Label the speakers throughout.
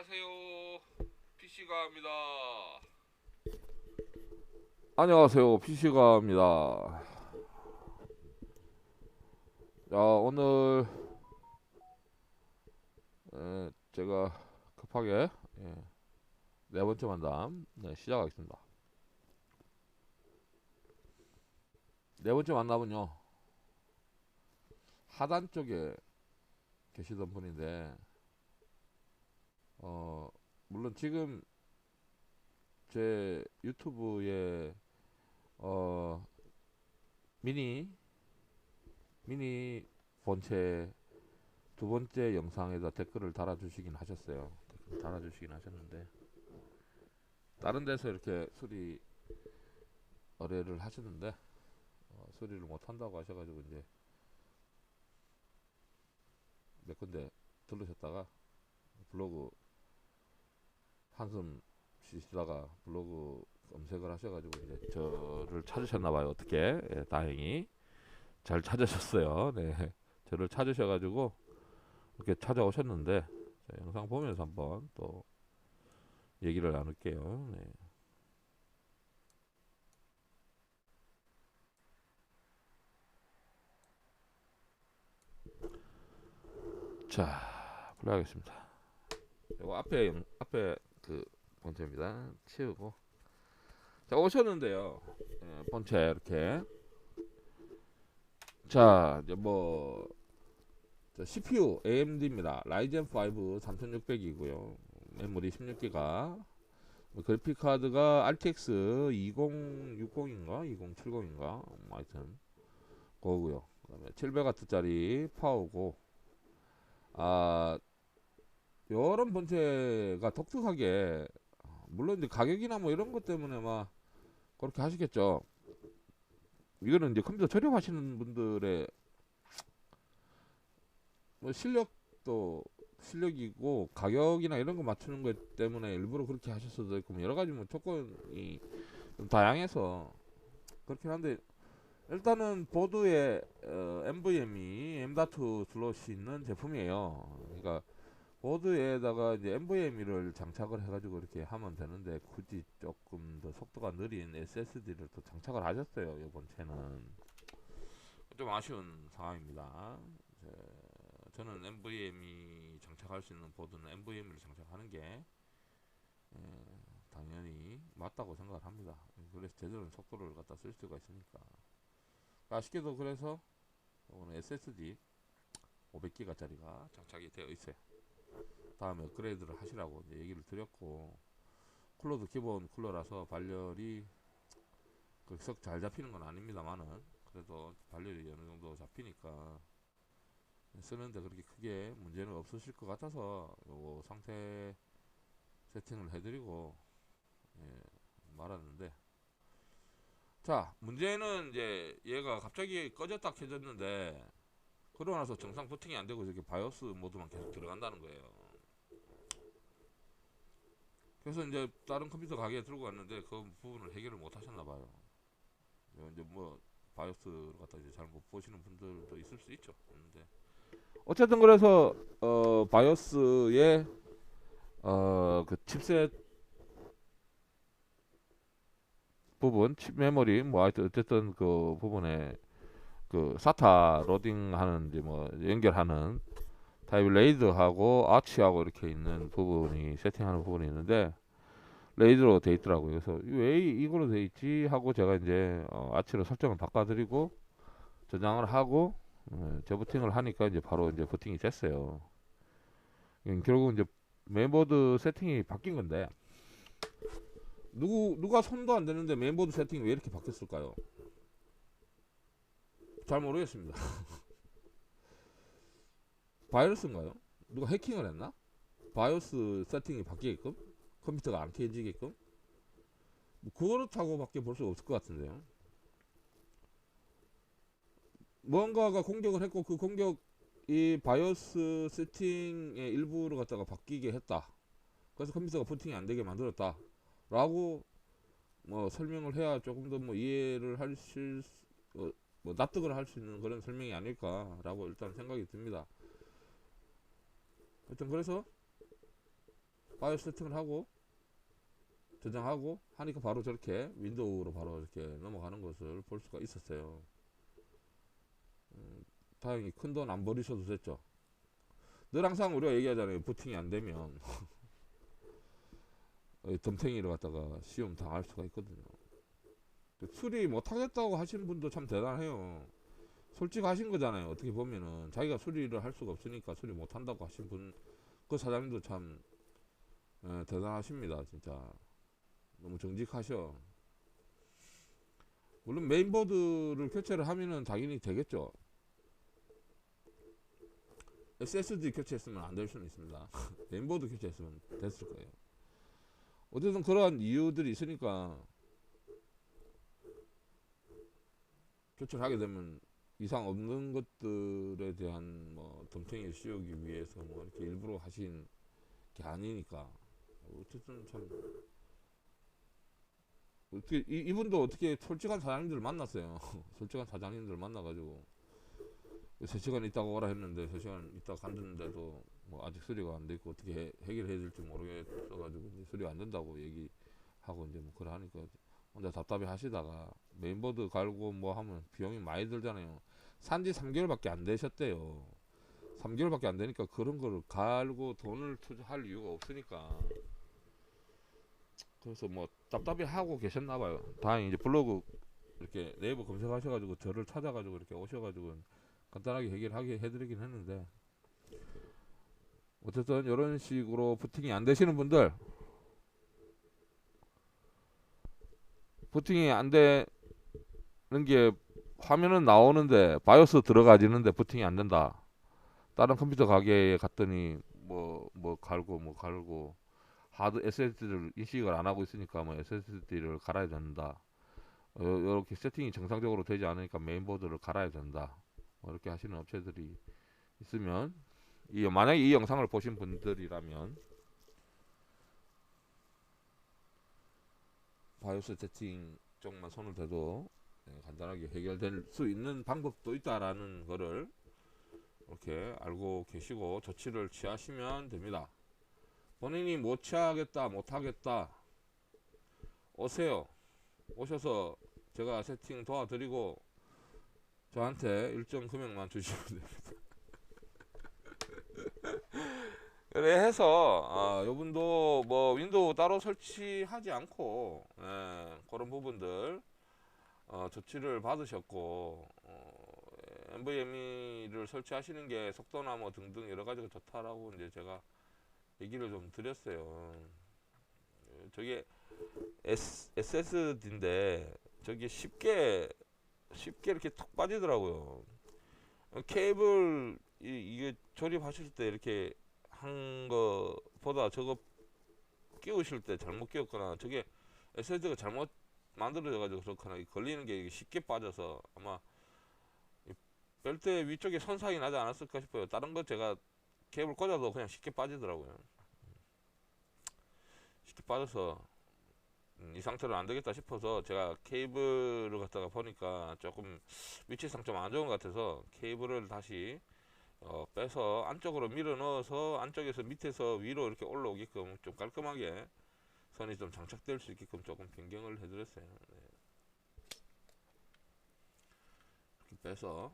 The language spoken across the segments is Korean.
Speaker 1: 안녕하세요. PC가입니다.
Speaker 2: 안녕하세요 PC가입니다 자 오늘 에, 제가 급하게 예, 네 번째 만남 네, 시작하겠습니다 네 번째 만남은요 하단 쪽에 계시던 분인데 어 물론 지금 제 유튜브에 어 미니 미니 본체 두 번째 영상에다 댓글을 달아주시긴 하셨어요. 달아주시긴 하셨는데 다른 데서 이렇게 수리 의뢰를 하셨는데 어, 수리를 못 한다고 하셔가지고 이제 몇 군데 들르셨다가 블로그 한숨 쉬시다가 블로그 검색을 하셔가지고 이제 저를 찾으셨나봐요. 어떻게? 예, 다행히 잘 찾으셨어요. 네, 저를 찾으셔가지고 이렇게 찾아오셨는데 자, 영상 보면서 한번 또 얘기를 나눌게요. 네. 자, 불러야겠습니다. 이거 앞에 영, 앞에 그 본체입니다. 치우고 자 오셨는데요. 예, 본체 이렇게 자 이제 뭐 자, CPU AMD입니다. 라이젠 5 3600이고요. 메모리 16기가 그래픽 카드가 RTX 2060인가 2070인가 뭐 하여튼 그거고요. 그다음에 700W짜리 파워고 아 이런 본체가 독특하게 물론 이제 가격이나 뭐 이런 것 때문에 막 그렇게 하시겠죠. 이거는 이제 컴퓨터 조립하시는 분들의 뭐 실력도 실력이고 가격이나 이런 거 맞추는 것 때문에 일부러 그렇게 하실 수도 있고 뭐 여러 가지 뭐 조건이 좀 다양해서 그렇긴 한데 일단은 보드에 어, NVMe M.2 슬롯이 있는 제품이에요. 보드에다가 이제 NVMe를 장착을 해가지고 이렇게 하면 되는데 굳이 조금 더 속도가 느린 SSD를 또 장착을 하셨어요. 이번 채는 좀 아쉬운 상황입니다. 저는 NVMe 장착할 수 있는 보드는 NVMe를 장착하는 게 에, 당연히 맞다고 생각을 합니다. 그래서 제대로 속도를 갖다 쓸 수가 있으니까 아쉽게도 그래서 오늘 SSD 500기가짜리가 장착이 되어 있어요. 다음에 업그레이드를 하시라고 이제 얘기를 드렸고 쿨러도 기본 쿨러라서 발열이 썩잘 잡히는 건 아닙니다만은 그래도 발열이 어느 정도 잡히니까 쓰는데 그렇게 크게 문제는 없으실 것 같아서 요거 상태 세팅을 해드리고 예, 말았는데 자 문제는 이제 얘가 갑자기 꺼졌다 켜졌는데 그러고 나서 정상 부팅이 안 되고 이렇게 바이오스 모드만 계속 들어간다는 거예요. 그래서 이제 다른 컴퓨터 가게에 들고 갔는데 그 부분을 해결을 못 하셨나 봐요. 이제 뭐 바이오스를 갖다 이제 잘못 보시는 분들도 있을 수 있죠. 근데 어쨌든 그래서 어 바이오스의 어그 칩셋 부분, 칩 메모리 뭐 하여튼 어쨌든 그 부분에 그 사타 로딩하는 이제 뭐 연결하는 타입 레이드하고 아치하고 이렇게 있는 부분이 세팅하는 부분이 있는데 레이드로 돼 있더라고요. 그래서 왜 이- 이걸로 돼 있지 하고 제가 이제 어, 아치로 설정을 바꿔드리고 저장을 하고 어, 재부팅을 하니까 이제 바로 이제 부팅이 됐어요. 음, 결국 이제 메인보드 세팅이 바뀐 건데 누구 누가 손도 안 대는데 메인보드 세팅이 왜 이렇게 바뀌었을까요? 잘 모르겠습니다. 바이러스인가요? 누가 해킹을 했나? 바이오스 세팅이 바뀌게끔? 컴퓨터가 안 켜지게끔? 뭐 그렇다고밖에 볼 수가 없을 것 같은데요. 뭔가가 공격을 했고 그 공격 이 바이오스 세팅의 일부를 갖다가 바뀌게 했다. 그래서 컴퓨터가 부팅이 안 되게 만들었다. 라고 뭐 설명을 해야 조금 더 뭐 이해를 하실 수- 어, 뭐 납득을 할 수 있는 그런 설명이 아닐까라고 일단 생각이 듭니다. 하여튼 그래서 바이오스 세팅을 하고 저장하고 하니까 바로 저렇게 윈도우로 바로 이렇게 넘어가는 것을 볼 수가 있었어요. 음, 다행히 큰 돈 안 버리셔도 됐죠. 늘 항상 우리가 얘기하잖아요. 부팅이 안 되면 어, 덤탱이를 갖다가 시험 당할 수가 있거든요. 그 수리 못 하겠다고 하시는 분도 참 대단해요. 솔직하신 거잖아요. 어떻게 보면은 자기가 수리를 할 수가 없으니까 수리 못 한다고 하신 분, 그 사장님도 참 예, 대단하십니다. 진짜 너무 정직하셔. 물론 메인보드를 교체를 하면은 당연히 되겠죠. SSD 교체했으면 안 될 수는 있습니다. 메인보드 교체했으면 됐을 거예요. 어쨌든 그러한 이유들이 있으니까 교체를 하게 되면 이상 없는 것들에 대한 뭐 덤탱이를 씌우기 위해서 뭐 이렇게 일부러 하신 게 아니니까 어쨌든 참 어떻게 이, 이분도 어떻게 솔직한 사장님들 만났어요. 솔직한 사장님들 만나가지고 3시간 있다가 오라 했는데 3시간 있다가 갔는데도 뭐 아직 수리가 안 돼 있고 어떻게 해, 해결해야 될지 모르겠어가지고 이제 수리가 안 된다고 얘기하고 이제 뭐 그래 하니까 혼자 답답해 하시다가 메인보드 갈고 뭐 하면 비용이 많이 들잖아요. 산지 3개월밖에 안 되셨대요. 3개월밖에 안 되니까 그런 거를 갈고 돈을 투자할 이유가 없으니까. 그래서 뭐 답답해 하고 계셨나 봐요. 다행히 이제 블로그 이렇게 네이버 검색하셔가지고 저를 찾아가지고 이렇게 오셔가지고 간단하게 해결하게 해드리긴 했는데 어쨌든 이런 식으로 부팅이 안 되시는 분들 부팅이 안 되는 게 화면은 나오는데 바이오스 들어가지는데 부팅이 안 된다. 다른 컴퓨터 가게에 갔더니 뭐뭐 갈고 뭐 갈고 하드 SSD를 인식을 안 하고 있으니까 뭐 SSD를 갈아야 된다. 어, 이렇게 세팅이 정상적으로 되지 않으니까 메인보드를 갈아야 된다. 뭐 이렇게 하시는 업체들이 있으면 이 만약에 이 영상을 보신 분들이라면 바이오스 세팅 쪽만 손을 대도 예, 간단하게 해결될 수 있는 방법도 있다라는 거를 이렇게 알고 계시고 조치를 취하시면 됩니다. 본인이 못 취하겠다, 못 하겠다, 오세요. 오셔서 제가 세팅 도와드리고 저한테 일정 금액만 주시면 됩니다. 그래 해서 아, 요분도 뭐 윈도우 따로 설치하지 않고 예, 그런 부분들 어, 조치를 받으셨고 어, NVMe를 설치하시는 게 속도나 뭐 등등 여러 가지가 좋다라고 이제 제가 얘기를 좀 드렸어요. 예, 저게 SSD인데 저게 쉽게 쉽게 이렇게 툭 빠지더라고요. 어, 케이블 이, 이게 조립하실 때 이렇게 한 거보다 저거 끼우실 때 잘못 끼웠거나 저게 SSD가 잘못 만들어져 가지고 그렇거나 이 걸리는 게 쉽게 빠져서 아마 벨트 위쪽에 손상이 나지 않았을까 싶어요. 다른 거 제가 케이블 꽂아도 그냥 쉽게 빠지더라고요. 쉽게 빠져서 음, 이 상태로 안 되겠다 싶어서 제가 케이블을 갖다가 보니까 조금 위치상 좀 안 좋은 것 같아서 케이블을 다시 어, 빼서 안쪽으로 밀어 넣어서 안쪽에서 밑에서 위로 이렇게 올라오게끔 좀 깔끔하게 선이 좀 장착될 수 있게끔 조금 변경을 해드렸어요. 네. 이렇게 빼서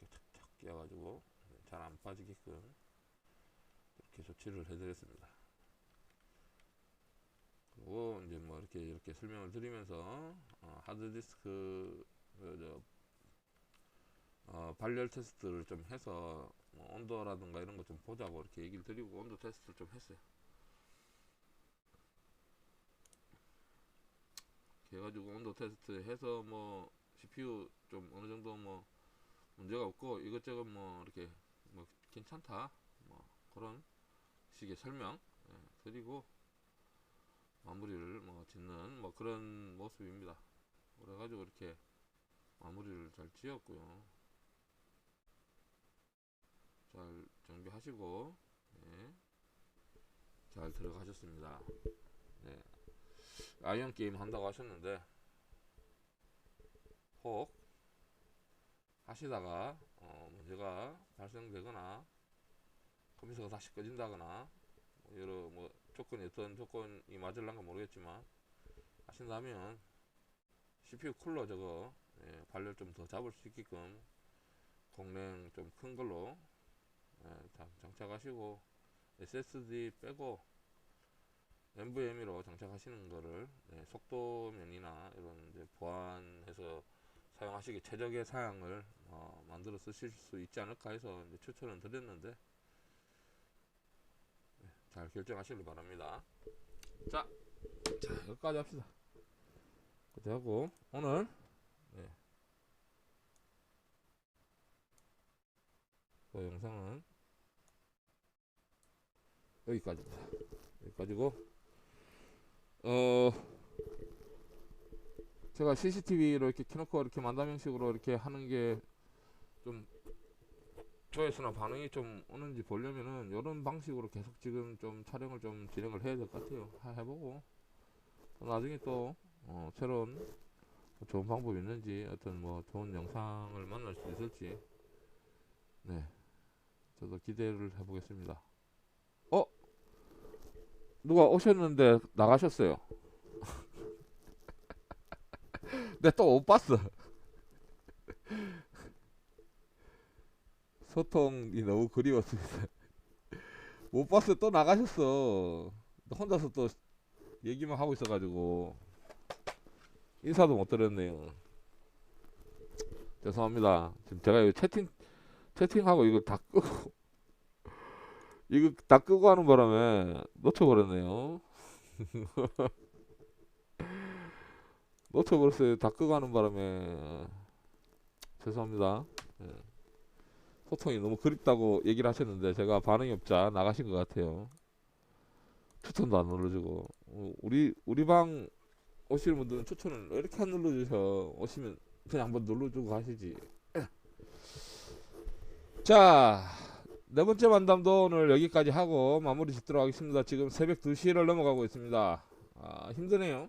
Speaker 2: 이렇게 탁탁 끼워가지고 잘 안 빠지게끔 이렇게 조치를 해드렸습니다. 그리고 이제 뭐 이렇게 이렇게 설명을 드리면서 어, 하드디스크 그, 저, 어, 발열 테스트를 좀 해서 뭐 온도라든가 이런 거좀 보자고 이렇게 얘기를 드리고 온도 테스트를 좀 했어요. 이렇게 해가지고 온도 테스트 해서 뭐 CPU 좀 어느 정도 뭐 문제가 없고 이것저것 뭐 이렇게 뭐 괜찮다 뭐 그런 식의 설명 예, 드리고 마무리를 뭐 짓는 뭐 그런 모습입니다. 그래가지고 이렇게 마무리를 잘 지었고요. 잘 정비하시고 예, 잘 들어가셨습니다. 네. 아이언 게임 한다고 하셨는데 혹 하시다가 어, 문제가 발생되거나 컴퓨터가 다시 꺼진다거나 뭐 여러 뭐 조건이 어떤 조건이 맞을란가 모르겠지만 하신다면 CPU 쿨러 저거 예, 발열 좀 더 잡을 수 있게끔 공랭 좀 큰 걸로 예, 장- 장착하시고 SSD 빼고 NVMe로 장착하시는 거를 예, 속도 면이나 이런 이제 보완해서 사용하시기 최적의 사양을 어, 만들어 쓰실 수 있지 않을까 해서 추천을 드렸는데 예, 잘 결정하시길 바랍니다. 자, 자 여기까지 합시다. 그렇게 하고 오늘 예, 그 영상은 여기까지입니다. 여기까지고 어 제가 CCTV로 이렇게 켜놓고 이렇게 만담 형식으로 이렇게 하는 게 좀 조회수나 반응이 좀 오는지 보려면은 이런 방식으로 계속 지금 좀 촬영을 좀 진행을 해야 될 것 같아요. 하- 해보고 나중에 또 어, 새로운 뭐 좋은 방법이 있는지 어떤 뭐 좋은 영상을 만날 수 있을지 네 저도 기대를 해보겠습니다. 어 누가 오셨는데 나가셨어요. 내 또못 봤어. 소통이 너무 그리웠습니다. 못 봤어 또 나가셨어. 혼자서 또 얘기만 하고 있어가지고 인사도 못 드렸네요. 죄송합니다. 지금 제가 이거 채팅 채팅하고 이거 다 끄고 이거 다 끄고 하는 바람에 놓쳐버렸네요. 놓쳐버렸어요. 다 끄고 하는 바람에 죄송합니다. 예. 소통이 너무 그립다고 얘기를 하셨는데 제가 반응이 없자 나가신 것 같아요. 추천도 안 눌러주고 어, 우리 우리 방 오시는 분들은 추천을 왜 이렇게 안 눌러주셔 오시면 그냥 한번 눌러주고 가시지. 자. 네 번째 만담도 오늘 여기까지 하고 마무리 짓도록 하겠습니다. 지금 새벽 2시를 넘어가고 있습니다. 아, 힘드네요.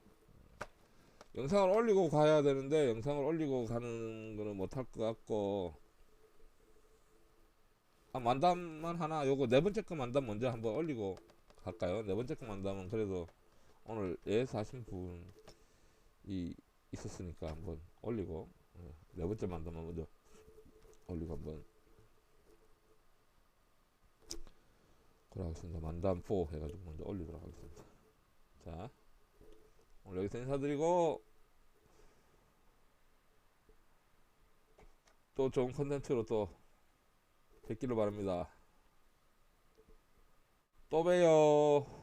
Speaker 2: 영상을 올리고 가야 되는데 영상을 올리고 가는 거는 못할 것 같고 아, 만담만 하나 요거 네 번째 거 만담 먼저 한번 올리고 갈까요? 네 번째 거 만담은 그래도 오늘 예에서 하신 분이 있었으니까 한번 올리고 예, 네 번째 만담만 먼저 올리고 한번 그래 하겠습니다. 만담 4 해가지고 먼저 올리도록 하겠습니다. 자 오늘 여기서 인사드리고 또 좋은 컨텐츠로 또 뵙기를 바랍니다. 또 봬요.